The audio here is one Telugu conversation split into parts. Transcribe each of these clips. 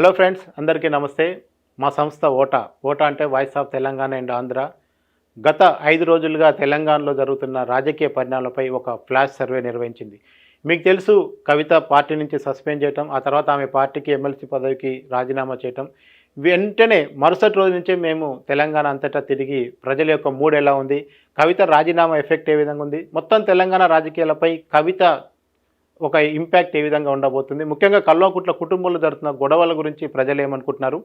హలో ఫ్రెండ్స్ అందరికీ నమస్తే. మా సంస్థ ఓటా. ఓటా అంటే voice of Telangana and Andhra గత ఐదు రోజులుగా తెలంగాణలో జరుగుతున్న రాజకీయ పరిణామాలపై ఒక ఫ్లాష్ సర్వే నిర్వహించింది. మీకు తెలుసు కవిత పార్టీ నుంచి సస్పెండ్ చేయటం ఆ తర్వాత ఆమె పార్టీకి ఎమ్మెల్సీ పదవికి రాజీనామా చేయటం. వెంటనే మరుసటి రోజు నుంచే మేము తెలంగాణ అంతటా తిరిగి ప్రజల యొక్క మూడ్ ఎలా ఉంది కవిత రాజీనామా ఎఫెక్ట్ ఏ విధంగా ఉంది. మొత్తం తెలంగాణ రాజకీయాలపై కవిత ఒక ఇంపాక్ట్ ఏ విధంగా ఉండబోతుంది. ముఖ్యంగా కల్లోకుట్ల కుటుంబంలో జరుగుతున్న గొడవల గురించి ప్రజలు ఏమనుకుంటున్నారు?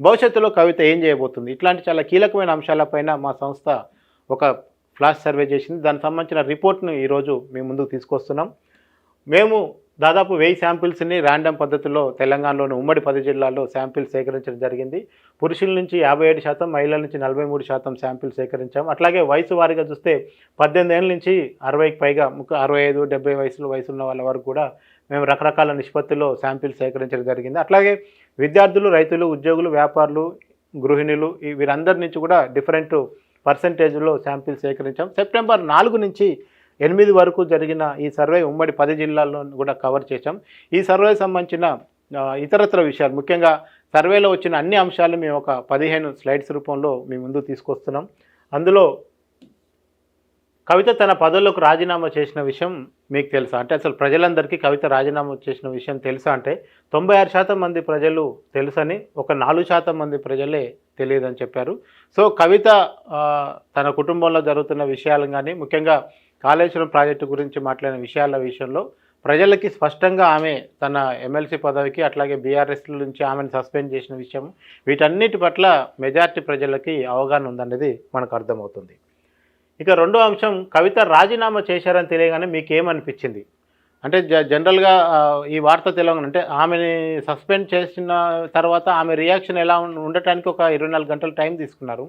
భవిష్యత్తులో కవిత ఏం చేయబోతుంది? ఇట్లాంటి చాలా కీలకమైన అంశాలపైన మా సంస్థ ఒక ఫ్లాష్ సర్వే చేసింది. దానికి సంబంధించిన రిపోర్ట్ను ఈరోజు మేము ముందుకు తీసుకొస్తున్నాం. మేము దాదాపు వెయ్యి శాంపిల్స్ని ర్యాండమ్ పద్ధతిలో తెలంగాణలోని ఉమ్మడి పది జిల్లాల్లో శాంపిల్స్ సేకరించడం జరిగింది. పురుషుల నుంచి యాభై ఏడు శాతం మహిళల నుంచి నలభై మూడు శాతం శాంపిల్స్ సేకరించాం. అట్లాగే వయసు వారిగా చూస్తే పద్దెనిమిది ఏళ్ళ నుంచి అరవైకి పైగా ముఖ్య అరవై ఐదు డెబ్బై వయసులో వయసు ఉన్న వాళ్ళ వరకు కూడా మేము రకరకాల నిష్పత్తిలో శాంపిల్స్ సేకరించడం జరిగింది. అట్లాగే విద్యార్థులు రైతులు ఉద్యోగులు వ్యాపారులు గృహిణులు వీరందరి నుంచి కూడా డిఫరెంట్ పర్సంటేజ్లో శాంపిల్స్ సేకరించాం. సెప్టెంబర్ నాలుగు నుంచి ఎనిమిది వరకు జరిగిన ఈ సర్వే ఉమ్మడి పది జిల్లాల్లో కూడా కవర్ చేశాం. ఈ సర్వే సంబంధించిన ఇతరత్ర విషయాలు ముఖ్యంగా సర్వేలో వచ్చిన అన్ని అంశాలు మేము ఒక పదిహేను స్లైడ్స్ రూపంలో మీ ముందు తీసుకొస్తున్నాం. అందులో కవిత తన పదవులకు రాజీనామా చేసిన విషయం మీకు తెలుసా? అంటే అసలు ప్రజలందరికీ కవిత రాజీనామా చేసిన విషయం తెలుసా అంటే తొంభై ఆరు శాతం మంది ప్రజలు తెలుసని ఒక నాలుగు శాతం మంది ప్రజలే తెలియదని చెప్పారు. సో కవిత తన కుటుంబంలో జరుగుతున్న విషయాలు కానీ ముఖ్యంగా కాళేశ్వరం ప్రాజెక్టు గురించి మాట్లాడిన విషయాల విషయంలో ప్రజలకి స్పష్టంగా ఆమె తన ఎమ్మెల్సీ పదవికి అట్లాగే బీఆర్ఎస్ నుంచి ఆమెను సస్పెండ్ చేసిన విషయం వీటన్నిటి పట్ల మెజార్టీ ప్రజలకి అవగాహన ఉందనేది మనకు అర్థమవుతుంది. ఇక రెండో అంశం కవిత రాజీనామా చేశారని తెలియగానే మీకేమనిపించింది? అంటే జ జనరల్గా ఈ వార్త తెలియగానే అంటే ఆమెని సస్పెండ్ చేసిన తర్వాత ఆమె రియాక్షన్ ఎలా ఉండటానికి ఒక ఇరవై నాలుగు గంటల టైం తీసుకున్నారు.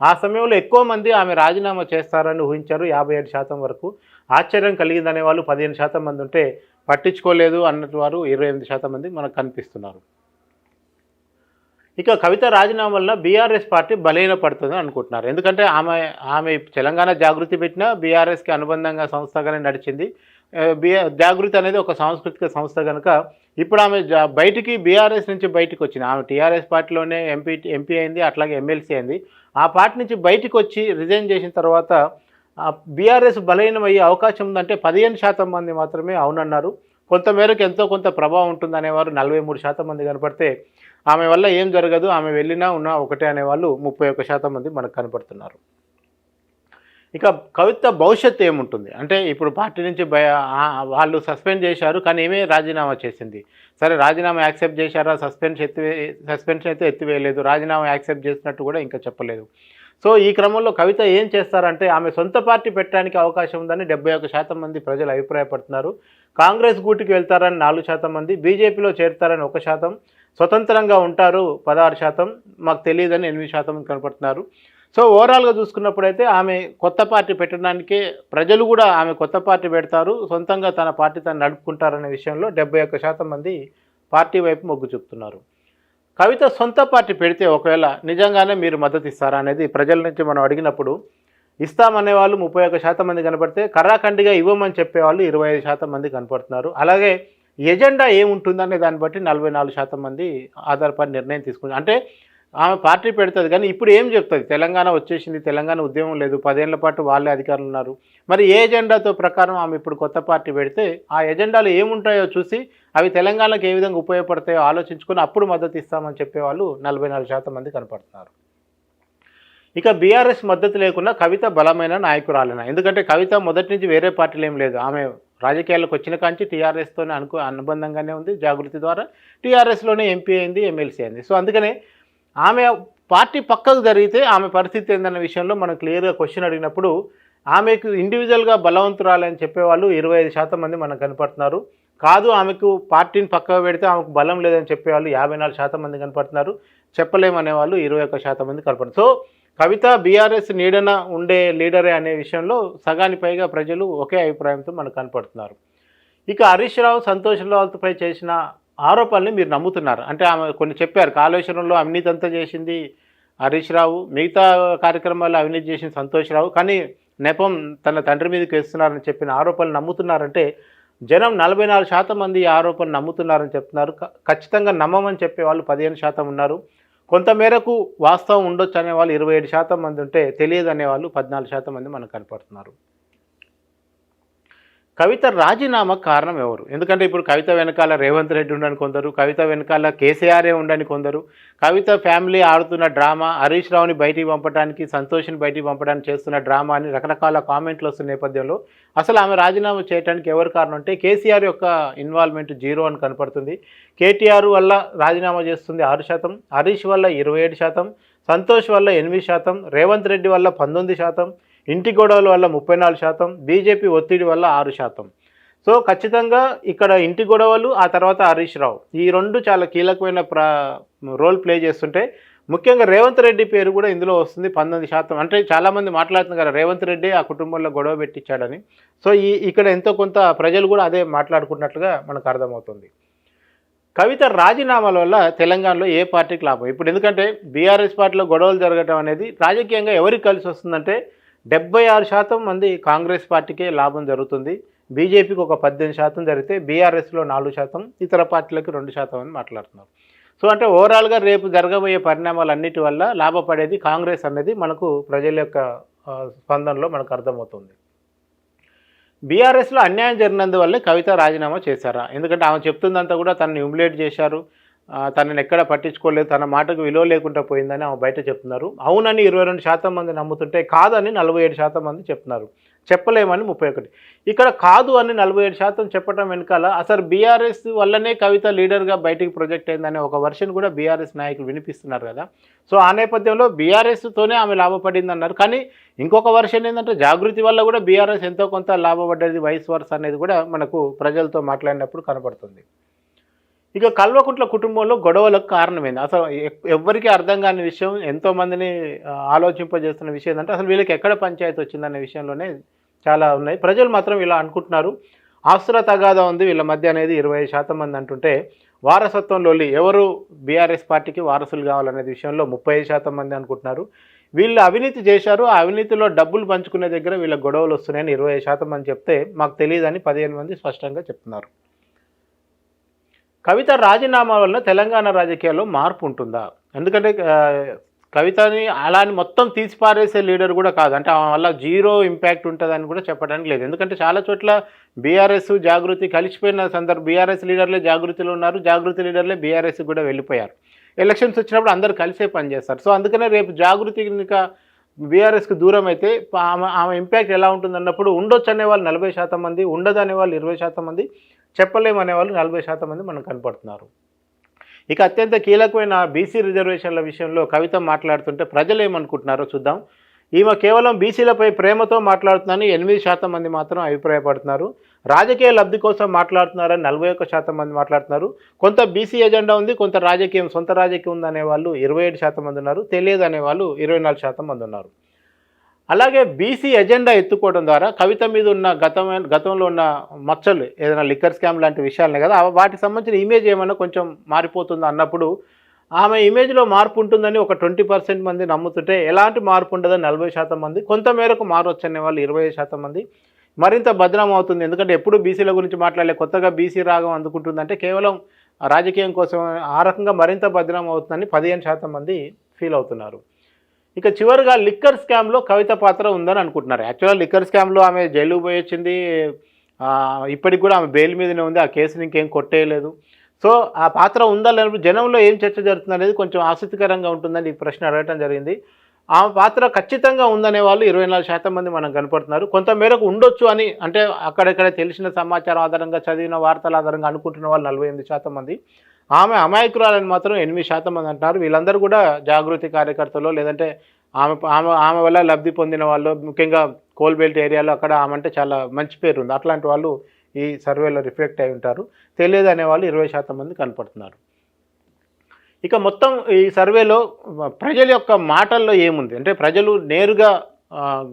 ఆ సమయంలో ఎక్కువ మంది ఆమె రాజీనామా చేస్తారని ఊహించారు. యాభై ఏడు శాతం వరకు ఆశ్చర్యం కలిగిందనే వాళ్ళు పదిహేను శాతం మంది ఉంటే పట్టించుకోలేదు అన్నట్టు వారు ఇరవై ఎనిమిది శాతం మంది మనకు కనిపిస్తున్నారు. ఇక కవిత రాజీనామా వల్ల బీఆర్ఎస్ పార్టీ బలహీన పడుతుంది అనుకుంటున్నారు. ఎందుకంటే ఆమె ఆమె తెలంగాణ జాగృతి పెట్టిన బీఆర్ఎస్కి అనుబంధంగా సంస్థగానే నడిచింది. జాగృతి అనేది ఒక సాంస్కృతిక సంస్థ కనుక ఇప్పుడు ఆమె బయటికి బీఆర్ఎస్ నుంచి బయటకు వచ్చింది. ఆమె టీఆర్ఎస్ పార్టీలోనే ఎంపీ ఎంపీ అయింది అట్లాగే ఎమ్మెల్సీ అయింది. ఆ పార్టీ నుంచి బయటకు వచ్చి రిజైన్ చేసిన తర్వాత బీఆర్ఎస్ బలహీనం అయ్యే అవకాశం ఉందంటే పదిహేను శాతం మంది మాత్రమే అవునన్నారు. కొంతమేరకు ఎంతో కొంత ప్రభావం ఉంటుంది అనేవారు నలభై మూడు శాతం మంది కనపడితే ఆమె వల్ల ఏం జరగదు ఆమె వెళ్ళినా ఉన్నా ఒకటే అనేవాళ్ళు ముప్పై ఒక్క శాతం మంది మనకు కనపడుతున్నారు. ఇక కవిత భవిష్యత్తు ఏముంటుంది? అంటే ఇప్పుడు పార్టీ నుంచి భయ వాళ్ళు సస్పెండ్ చేశారు కానీ ఏమే రాజీనామా చేసింది? సరే రాజీనామా యాక్సెప్ట్ చేశారా? సస్పెన్స్ ఎత్తివే సస్పెన్షన్ అయితే ఎత్తివేయలేదు. రాజీనామా యాక్సెప్ట్ చేసినట్టు కూడా ఇంకా చెప్పలేదు. సో ఈ క్రమంలో కవిత ఏం చేస్తారంటే ఆమె సొంత పార్టీ పెట్టడానికి అవకాశం ఉందని డెబ్బై ఒక శాతం మంది ప్రజలు అభిప్రాయపడుతున్నారు. కాంగ్రెస్ గూటికి వెళ్తారని నాలుగు శాతం మంది బీజేపీలో చేరుతారని ఒక శాతం స్వతంత్రంగా ఉంటారు పదహారు శాతం మాకు తెలియదని ఎనిమిది శాతం కనపడుతున్నారు. సో ఓవరాల్గా చూసుకున్నప్పుడైతే ఆమె కొత్త పార్టీ పెట్టడానికే ప్రజలు కూడా ఆమె కొత్త పార్టీ పెడతారు. సొంతంగా తన పార్టీ తను నడుపుకుంటారనే విషయంలో డెబ్బై ఒక్క శాతం మంది పార్టీ వైపు మొగ్గు చూపుతున్నారు. కవిత సొంత పార్టీ పెడితే ఒకవేళ నిజంగానే మీరు మద్దతు ఇస్తారా అనేది ప్రజల నుంచి మనం అడిగినప్పుడు ఇస్తామనే వాళ్ళు ముప్పై ఒక్క శాతం మంది కనపడితే కర్రాఖండిగా ఇవ్వమని చెప్పేవాళ్ళు ఇరవై ఐదు శాతం మంది కనపడుతున్నారు. అలాగే ఎజెండా ఏముంటుందనే దాన్ని బట్టి నలభై నాలుగు శాతం మంది ఆధారపడి నిర్ణయం తీసుకుంటారు. అంటే ఆమె పార్టీ పెడుతుంది. కానీ ఇప్పుడు ఏం చెప్తుంది? తెలంగాణ వచ్చేసింది తెలంగాణ ఉద్యమం లేదు. పదేళ్ళ పాటు వాళ్ళే అధికారులు ఉన్నారు. మరి ఏ ఎజెండాతో ప్రకారం ఆమె ఇప్పుడు కొత్త పార్టీ పెడితే ఆ ఎజెండాలు ఏముంటాయో చూసి అవి తెలంగాణకు ఏ విధంగా ఉపయోగపడతాయో ఆలోచించుకొని అప్పుడు మద్దతు ఇస్తామని చెప్పేవాళ్ళు నలభై నాలుగు శాతం మంది కనపడుతున్నారు. ఇక బీఆర్ఎస్ మద్దతు లేకుండా కవిత బలమైన నాయకురాలిన ఎందుకంటే కవిత మొదటి నుంచి వేరే పార్టీలు ఏం లేదు. ఆమె రాజకీయాలకు వచ్చిన కాంచి టీఆర్ఎస్తోనే అనుకు అనుబంధంగానే ఉంది. జాగృతి ద్వారా టీఆర్ఎస్లోనే ఎంపీ అయింది ఎమ్మెల్సీ అయింది. సో అందుకనే ఆమె పార్టీ పక్కకు జరిగితే ఆమె పరిస్థితి ఏందన్న విషయంలో మనం క్లియర్గా క్వశ్చన్ అడిగినప్పుడు ఆమెకు ఇండివిజువల్గా బలవంతురాలని చెప్పేవాళ్ళు ఇరవై ఐదు శాతం మంది మనకు కనపడుతున్నారు. కాదు ఆమెకు పార్టీని పక్కకు పెడితే ఆమెకు బలం లేదని చెప్పేవాళ్ళు యాభై నాలుగు శాతం మంది కనపడుతున్నారు. చెప్పలేమనే వాళ్ళు ఇరవై ఒక్క శాతం మంది కనపడుతున్నారు. సో కవిత బీఆర్ఎస్ నీడన ఉండే లీడరే అనే విషయంలో సగాని పైగా ప్రజలు ఒకే అభిప్రాయంతో మనకు కనపడుతున్నారు. ఇక హరీష్ రావు సంతోష్ రావుపై చేసిన ఆరోపణల్ని మీరు నమ్ముతున్నారు. అంటే ఆమె కొన్ని చెప్పారు కాళేశ్వరంలో అవినీతి అంతా చేసింది హరీష్ రావు మిగతా కార్యక్రమాల్లో అవినీతి చేసిన సంతోష్ రావు. కానీ నెపం తన తండ్రి మీదకి వేస్తున్నారని చెప్పిన ఆరోపణలు నమ్ముతున్నారంటే జనం నలభై నాలుగు శాతం మంది ఈ ఆరోపణ నమ్ముతున్నారని చెప్తున్నారు. క- ఖచ్చితంగా నమ్మమని చెప్పే వాళ్ళు పదిహేను శాతం ఉన్నారు. కొంతమేరకు వాస్తవం ఉండొచ్చు అనేవాళ్ళు ఇరవై ఏడు శాతం మంది ఉంటే తెలియదు అనే వాళ్ళు పద్నాలుగు శాతం మంది మనకు కనపడుతున్నారు. కవిత రాజీనామా కారణం ఎవరు? ఎందుకంటే ఇప్పుడు కవిత వెనకాల రేవంత్ రెడ్డి ఉండని కొందరు కవిత వెనకాల కేసీఆరే ఉండని కొందరు కవిత ఫ్యామిలీ ఆడుతున్న డ్రామా హరీష్ రావుని బయటికి పంపడానికి సంతోష్ని బయటికి పంపడానికి చేస్తున్న డ్రామా అని రకరకాల కామెంట్లు వస్తున్న నేపథ్యంలో అసలు ఆమె రాజీనామా చేయడానికి ఎవరు కారణం అంటే కేసీఆర్ యొక్క ఇన్వాల్వ్మెంట్ జీరో అని కనపడుతుంది. కేటీఆర్ వల్ల రాజీనామా చేస్తుంది ఆరు శాతం హరీష్ వల్ల ఇరవై ఏడు శాతం సంతోష్ వల్ల ఎనిమిది శాతం రేవంత్ రెడ్డి వల్ల పంతొమ్మిది శాతం ఇంటి గొడవల వల్ల ముప్పై నాలుగు శాతం బీజేపీ ఒత్తిడి వల్ల ఆరు శాతం. సో ఖచ్చితంగా ఇక్కడ ఇంటి గొడవలు ఆ తర్వాత హరీష్ రావు. ఈ రెండు చాలా కీలకమైన ప్ర రోల్ ప్లే చేస్తుంటే ముఖ్యంగా రేవంత్ రెడ్డి పేరు కూడా ఇందులో వస్తుంది పంతొమ్మిది శాతం. అంటే చాలామంది మాట్లాడుతున్నారు కదా రేవంత్ రెడ్డి ఆ కుటుంబంలో గొడవ పెట్టించాడని. సో ఈ ఇక్కడ ఎంతో కొంత ప్రజలు కూడా అదే మాట్లాడుకున్నట్లుగా మనకు అర్థమవుతుంది. కవిత రాజీనామాల వల్ల తెలంగాణలో ఏ పార్టీకి లాభం? ఇప్పుడు ఎందుకంటే బీఆర్ఎస్ పార్టీలో గొడవలు జరగడం అనేది రాజకీయంగా ఎవరికి కలిసి వస్తుందంటే డెబ్బై ఆరు శాతం మంది కాంగ్రెస్ పార్టీకే లాభం జరుగుతుంది. బీజేపీకి ఒక పద్దెనిమిది శాతం జరిగితే బీఆర్ఎస్లో నాలుగు శాతం ఇతర పార్టీలకు రెండు శాతం అని మాట్లాడుతున్నారు. సో అంటే ఓవరాల్గా రేపు జరగబోయే పరిణామాలన్నిటి వల్ల లాభపడేది కాంగ్రెస్ అనేది మనకు ప్రజల యొక్క స్పందనలో మనకు అర్థమవుతుంది. బీఆర్ఎస్లో అన్యాయం జరిగినందువల్లే కవిత రాజీనామా చేశారా? ఎందుకంటే ఆమె చెప్తుందంతా కూడా తనని హ్యూమిలేట్ చేశారు. తనని ఎక్కడ పట్టించుకోలేదు తన మాటకు విలువ లేకుండా పోయిందని ఆమె బయట చెప్తున్నారు. అవునని ఇరవై రెండు శాతం మంది నమ్ముతుంటే కాదని నలభై ఏడు శాతం మంది చెప్తున్నారు. చెప్పలేమని ముప్పై ఒకటి. ఇక్కడ కాదు అని నలభై ఏడు శాతం చెప్పడం వెనకాల అసలు బీఆర్ఎస్ వల్లనే కవిత లీడర్గా బయటికి ప్రొజెక్ట్ అయిందనే ఒక వర్షన్ కూడా బీఆర్ఎస్ నాయకులు వినిపిస్తున్నారు కదా. సో ఆ నేపథ్యంలో బీఆర్ఎస్తోనే ఆమె లాభపడింది అన్నారు కానీ ఇంకొక వర్షన్ ఏంటంటే జాగృతి వల్ల కూడా బీఆర్ఎస్ ఎంతో కొంత లాభపడ్డది వైస్ వర్స్ అనేది కూడా మనకు ప్రజలతో మాట్లాడినప్పుడు కనపడుతుంది. ఇక కల్వకుంట్ల కుటుంబంలో గొడవలకు కారణమైంది. అసలు ఎ- ఎవ్వరికీ అర్థం కాని విషయం ఎంతోమందిని ఆలోచింపజేస్తున్న విషయం ఏంటంటే అసలు వీళ్ళకి ఎక్కడ పంచాయతీ వచ్చిందనే విషయంలోనే చాలా ఉన్నాయి. ప్రజలు మాత్రం ఇలా అనుకుంటున్నారు. ఆస్తుల తగాదా ఉంది వీళ్ళ మధ్య అనేది ఇరవై శాతం మంది అంటుంటే వారసత్వంలో ఎవరు బీఆర్ఎస్ పార్టీకి వారసులు కావాలనే విషయంలో ముప్పై శాతం మంది అనుకుంటున్నారు. వీళ్ళు అవినీతి చేశారు. ఆ అవినీతిలో డబ్బులు పంచుకునే దగ్గర వీళ్ళ గొడవలు వస్తున్నాయని ఇరవై శాతం మంది చెప్తే మాకు తెలియదని పదిహేను మంది స్పష్టంగా చెప్తున్నారు. కవిత రాజీనామా వలన తెలంగాణ రాజకీయాల్లో మార్పు ఉంటుందా? ఎందుకంటే కవితని అలా అని మొత్తం తీసిపారేసే లీడర్ కూడా కాదు. అంటే ఆమె వల్ల జీరో ఇంపాక్ట్ ఉంటుందని కూడా చెప్పడానికి లేదు. ఎందుకంటే చాలా చోట్ల బీఆర్ఎస్ జాగృతి కలిసిపోయిన సందర్భం బీఆర్ఎస్ లీడర్లే జాగృతిలో ఉన్నారు. జాగృతి లీడర్లే బీఆర్ఎస్ కూడా వెళ్ళిపోయారు. ఎలక్షన్స్ వచ్చినప్పుడు అందరు కలిసే పనిచేస్తారు సో అందుకనే రేపు జాగృతి ఇంకా బీఆర్ఎస్కి దూరం అయితే ఆమె ఆమె ఇంపాక్ట్ ఎలా ఉంటుంది అన్నప్పుడు ఉండొచ్చు అనే వాళ్ళు నలభై శాతం మంది ఉండదు అనే వాళ్ళు ఇరవై శాతం మంది. చెప్పలేము అనే వాళ్ళు నలభై శాతం మంది మనకు కనపడుతున్నారు. ఇక అత్యంత కీలకమైన బీసీ రిజర్వేషన్ల విషయంలో కవిత మాట్లాడుతుంటే ప్రజలు ఏమనుకుంటున్నారో చూద్దాం. ఈమె కేవలం బీసీలపై ప్రేమతో మాట్లాడుతున్నారని ఎనిమిది శాతం మంది మాత్రం అభిప్రాయపడుతున్నారు. రాజకీయ లబ్ధి కోసం మాట్లాడుతున్నారని నలభై ఒక్క శాతం మంది మాట్లాడుతున్నారు. కొంత బీసీ ఎజెండా ఉంది కొంత రాజకీయం సొంత రాజకీయం ఉందనే వాళ్ళు ఇరవై ఏడు శాతం మంది ఉన్నారు. తెలియదు అనే వాళ్ళు ఇరవై నాలుగు శాతం మంది ఉన్నారు. అలాగే బీసీ ఎజెండా ఎత్తుకోవడం ద్వారా కవిత మీద ఉన్న గతమైన గతంలో ఉన్న మచ్చలు ఏదైనా లిక్కర్ స్కామ్ లాంటి విషయాలనే కదా వాటికి సంబంధించిన ఇమేజ్ ఏమైనా కొంచెం మారిపోతుంది అన్నప్పుడు ఆమె ఇమేజ్లో మార్పు ఉంటుందని ఒక ట్వంటీ పర్సెంట్ మంది నమ్ముతుంటే ఎలాంటి మార్పు ఉండదని నలభై శాతం మంది కొంత మేరకు మారొచ్చు అనే వాళ్ళు ఇరవై శాతం మంది మరింత భద్రం అవుతుంది. ఎందుకంటే ఎప్పుడు బీసీల గురించి మాట్లాడలే కొత్తగా బీసీ రాగం అందుకుంటుందంటే కేవలం రాజకీయం కోసం ఆ రకంగా మరింత భద్రం అవుతుందని పదిహేను శాతం మంది ఫీల్ అవుతున్నారు. ఇక చివరిగా లిక్కర్ స్కామ్లో కవిత పాత్ర ఉందని అనుకుంటున్నారు. యాక్చువల్గా లిక్కర్ స్కామ్లో ఆమె జైలు పోయి వచ్చింది. ఇప్పటికి కూడా ఆమె బెయిల్ మీదనే ఉంది. ఆ కేసుని ఇంకేం కొట్టేయలేదు. సో ఆ పాత్ర ఉందా లేనప్పుడు జనంలో ఏం చర్చ జరుగుతుంది అనేది కొంచెం ఆసక్తికరంగా ఉంటుందని ఈ ప్రశ్న అడగటం జరిగింది. ఆమె పాత్ర ఖచ్చితంగా ఉందనే వాళ్ళు ఇరవై నాలుగు శాతం మంది మనం కనపడుతున్నారు. కొంత మేరకు ఉండొచ్చు అని అంటే అక్కడెక్కడ తెలిసిన సమాచారం ఆధారంగా చదివిన వార్తల ఆధారంగా అనుకుంటున్న వాళ్ళు నలభై ఎనిమిది శాతం మంది. ఆమె అమాయకురాలని మాత్రం ఎనిమిది శాతం మంది అంటున్నారు. వీళ్ళందరూ కూడా జాగృతి కార్యకర్తలు లేదంటే ఆమె ఆమె ఆమె వల్ల లబ్ధి పొందిన వాళ్ళు ముఖ్యంగా కోల్బెల్ట్ ఏరియాలో అక్కడ ఆమె అంటే చాలా మంచి పేరు ఉంది. అట్లాంటి వాళ్ళు ఈ సర్వేలో రిఫ్లెక్ట్ అయి ఉంటారు. తెలియదు అనే వాళ్ళు ఇరవై శాతం మంది కనపడుతున్నారు. ఇక మొత్తం ఈ సర్వేలో ప్రజల యొక్క మాటల్లో ఏముంది? అంటే ప్రజలు నేరుగా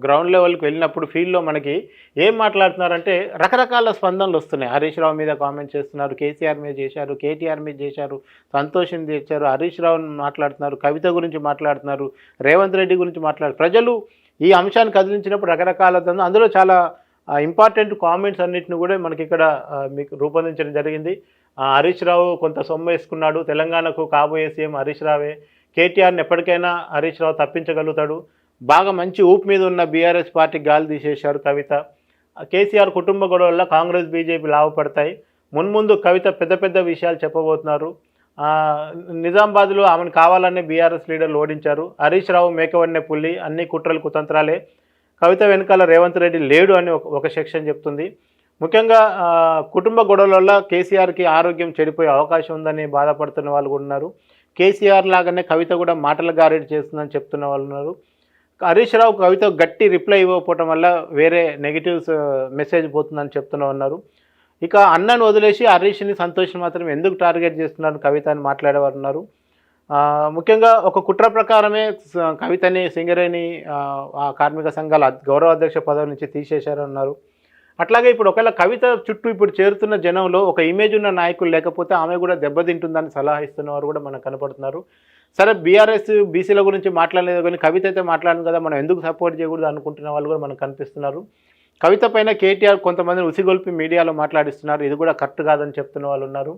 గ్రౌండ్ లెవెల్కి వెళ్ళినప్పుడు ఫీల్డ్లో మనకి ఏం మాట్లాడుతున్నారంటే రకరకాల స్పందనలు వస్తున్నాయి. హరీష్ రావు మీద కామెంట్ చేస్తున్నారు కేసీఆర్ మీద చేశారు కేటీఆర్ మీద చేశారు సంతోషం చేశారు హరీష్ రావు మాట్లాడుతున్నారు కవిత గురించి మాట్లాడుతున్నారు రేవంత్ రెడ్డి గురించి మాట్లాడు ప్రజలు ఈ అంశాన్ని కదిలించినప్పుడు రకరకాల అందులో చాలా ఇంపార్టెంట్ కామెంట్స్ అన్నిటిని కూడా మనకి ఇక్కడ మీకు రూపొందించడం జరిగింది. ఆ, హరీష్ రావు కొంత సొమ్ము వేసుకున్నాడు. తెలంగాణకు కాబోయే సీఎం హరీష్ రావే. కేటీఆర్ని ఎప్పటికైనా హరీష్ రావు తప్పించగలుగుతాడు. బాగా మంచి ఊపు మీద ఉన్న బీఆర్ఎస్ పార్టీ గాలి తీసేశారు కవిత. కేసీఆర్ కుటుంబ గొడవల్లో కాంగ్రెస్ బీజేపీ లాభపడతాయి మున్ముందు కవిత పెద్ద పెద్ద విషయాలు చెప్పబోతున్నారు. నిజామాబాద్లో ఆమెను కావాలనే బీఆర్ఎస్ లీడర్లు ఓడించారు. హరీష్ రావు మేకవన్నె పుల్లి అన్ని కుట్రలు కుతంత్రాలే. కవిత వెనకాల రేవంత్ రెడ్డి లేడు అని ఒక సెక్షన్ చెప్తుంది. ముఖ్యంగా కుటుంబ గొడవల వల్ల కేసీఆర్కి ఆరోగ్యం చెడిపోయే అవకాశం ఉందని బాధపడుతున్న వాళ్ళు కూడా ఉన్నారు. కేసీఆర్ లాగానే కవిత కూడా మాటల గారెడి చేస్తుందని చెప్తున్న వాళ్ళు ఉన్నారు. హరీష్ రావు కవిత గట్టి రిప్లై ఇవ్వకపోవటం వల్ల వేరే నెగిటివ్స్ మెసేజ్ పోతుందని చెప్తున్నా ఉన్నారు. ఇక అన్నను వదిలేసి హరీష్ని సంతోష్ని మాత్రం ఎందుకు టార్గెట్ చేస్తున్నారు? కవిత అని మాట్లాడేవారు ఉన్నారు. ముఖ్యంగా ఒక కుట్ర ప్రకారమే కవితని సింగరేణి ఆ, కార్మిక సంఘాల గౌరవ అధ్యక్ష పదవి నుంచి తీసేశారన్నారు అట్లాగే ఇప్పుడు ఒకవేళ కవిత చుట్టూ ఇప్పుడు చేరుతున్న జనంలో ఒక ఇమేజ్ ఉన్న నాయకులు లేకపోతే ఆమె కూడా దెబ్బతింటుందని సలహా ఇస్తున్నవారు కూడా మనకు కనపడుతున్నారు. సరే బీఆర్ఎస్ బీసీల గురించి మాట్లాడలేదు కానీ కవిత అయితే మాట్లాడింది కదా మనం ఎందుకు సపోర్ట్ చేయకూడదు అనుకుంటున్న వాళ్ళు కూడా మనకు కనిపిస్తున్నారు. కవిత పైన కేటీఆర్ కొంతమందిని ఉసిగొల్పి మీడియాలో మాట్లాడిస్తున్నారు. ఇది కూడా కరెక్ట్ కాదని చెప్తున్న వాళ్ళు ఉన్నారు.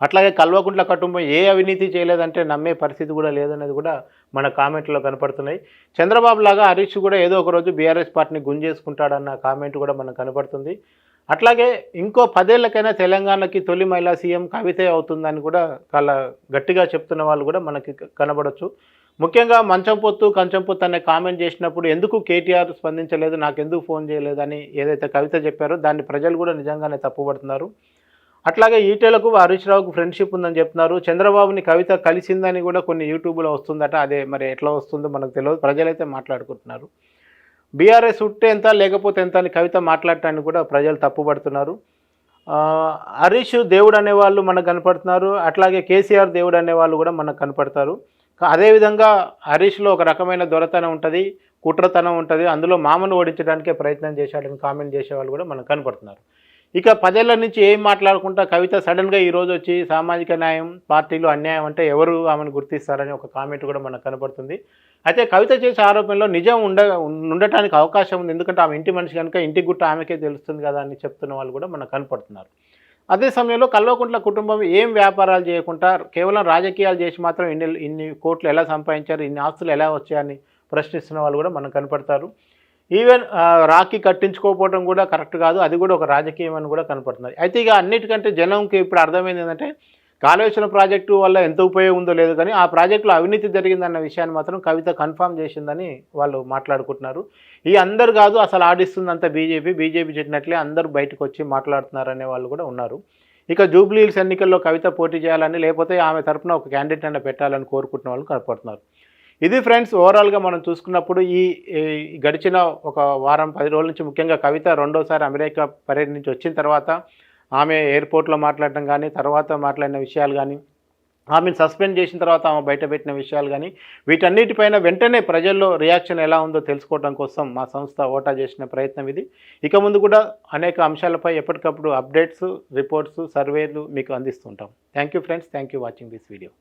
అట్లాగే కల్వకుంట్ల కుటుంబం ఏ అవినీతి చేయలేదంటే నమ్మే పరిస్థితి కూడా లేదనేది కూడా మన కామెంట్లో కనపడుతున్నాయి. చంద్రబాబు లాగా హరీష్ కూడా ఏదో ఒక రోజు బీఆర్ఎస్ పార్టీని గుంజేసుకుంటాడన్న కామెంట్ కూడా మనకు కనపడుతుంది. అట్లాగే ఇంకో పదేళ్ళకైనా తెలంగాణకి తొలి మహిళా సీఎం కవితే అవుతుందని కూడా చాలా గట్టిగా చెప్తున్న వాళ్ళు కూడా మనకి కనబడవచ్చు ముఖ్యంగా మంచం పొత్తు కంచం పొత్తు అనే కామెంట్ చేసినప్పుడు ఎందుకు కేటీఆర్ స్పందించలేదు నాకు ఎందుకు ఫోన్ చేయలేదని ఏదైతే కవిత చెప్పారో దాన్ని ప్రజలు కూడా నిజంగానే తప్పుపడుతున్నారు. అట్లాగే ఈటెలకు హరీష్ రావుకు ఫ్రెండ్షిప్ ఉందని చెప్తున్నారు. చంద్రబాబుని కవిత కలిసిందని కూడా కొన్ని యూట్యూబ్లో వస్తుందట. అదే మరి ఎట్లా వస్తుందో మనకు తెలియదు ప్రజలైతే మాట్లాడుకుంటున్నారు. బీఆర్ఎస్ ఉంటే ఎంత లేకపోతే ఎంత అని కవిత మాట్లాడటానికి కూడా ప్రజలు తప్పుపడుతున్నారు. హరీష్ దేవుడు అనేవాళ్ళు మనకు కనపడుతున్నారు. అట్లాగే కేసీఆర్ దేవుడు అనేవాళ్ళు కూడా మనకు కనపడతారు. అదేవిధంగా హరీష్లో ఒక రకమైన దొరతనం ఉంటుంది కుట్రతనం ఉంటుంది. అందులో మామను ఓడించడానికే ప్రయత్నం చేశాడని కామెంట్ చేసేవాళ్ళు కూడా మనకు కనపడుతున్నారు. ఇక పదేళ్ళ నుంచి ఏం మాట్లాడుకుంటా కవిత సడన్గా ఈరోజు వచ్చి సామాజిక న్యాయం పార్టీలో అన్యాయం అంటే ఎవరు ఆమెను గుర్తిస్తారని ఒక కామెంట్ కూడా మనకు కనపడుతుంది. అయితే కవిత చేసే ఆరోపణలో నిజం ఉండ ఉండటానికి అవకాశం ఉంది. ఎందుకంటే ఆమె ఇంటి మనిషి కనుక ఇంటి గుట్ట ఆమెకే తెలుస్తుంది కదా అని చెప్తున్న వాళ్ళు కూడా మనకు కనపడుతున్నారు. అదే సమయంలో కల్వకుంట్ల కుటుంబం ఏం వ్యాపారాలు చేయకుండా కేవలం రాజకీయాలు చేసి మాత్రం ఇన్ని ఇన్ని కోట్లు ఎలా సంపాదించారు ఇన్ని ఆస్తులు ఎలా వచ్చాయని ప్రశ్నిస్తున్న వాళ్ళు కూడా మనకు కనపడతారు. ఈవెన్ రాఖీ కట్టించుకోకపోవడం కూడా కరెక్ట్ కాదు. అది కూడా ఒక రాజకీయం అని కూడా కనపడుతుంది. అయితే ఇక అన్నిటికంటే జనంకి ఇప్పుడు అర్థమైంది ఏంటంటే కాళేశ్వరం ప్రాజెక్టు వల్ల ఎంత ఉపయోగం ఉందో లేదు కానీ ఆ ప్రాజెక్టులో అవినీతి జరిగిందన్న విషయాన్ని మాత్రం కవిత కన్ఫర్మ్ చేసిందని వాళ్ళు మాట్లాడుకుంటున్నారు. ఈ అందరు కాదు అసలు ఆడిస్తుందంతా బీజేపీ. బీజేపీ చెప్పినట్లే అందరూ బయటకు వచ్చి మాట్లాడుతున్నారనే వాళ్ళు కూడా ఉన్నారు. ఇక జూబ్లీ హిల్స్ ఎన్నికల్లో కవిత పోటీ చేయాలని లేకపోతే ఆమె తరపున ఒక క్యాండిడేట్ అయినా పెట్టాలని కోరుకుంటున్న వాళ్ళు కనపడుతున్నారు. ఇది ఫ్రెండ్స్ ఓవరాల్గా మనం చూసుకున్నప్పుడు ఈ గడిచిన ఒక వారం పది రోజుల నుంచి ముఖ్యంగా కవిత రెండోసారి అమెరికా పర్యటన నుంచి వచ్చిన తర్వాత ఆమె ఎయిర్పోర్ట్లో మాట్లాడటం కానీ తర్వాత మాట్లాడిన విషయాలు కానీ ఆమెను సస్పెండ్ చేసిన తర్వాత ఆమె బయటపెట్టిన విషయాలు కానీ వీటన్నిటిపైన వెంటనే ప్రజల్లో రియాక్షన్ ఎలా ఉందో తెలుసుకోవడం కోసం మా సంస్థ ఓటా చేసిన ప్రయత్నం ఇది. ఇక ముందు కూడా అనేక అంశాలపై ఎప్పటికప్పుడు అప్డేట్స్ రిపోర్ట్స్ సర్వేలు మీకు అందిస్తుంటాం. Thank you friends thank you watching this video.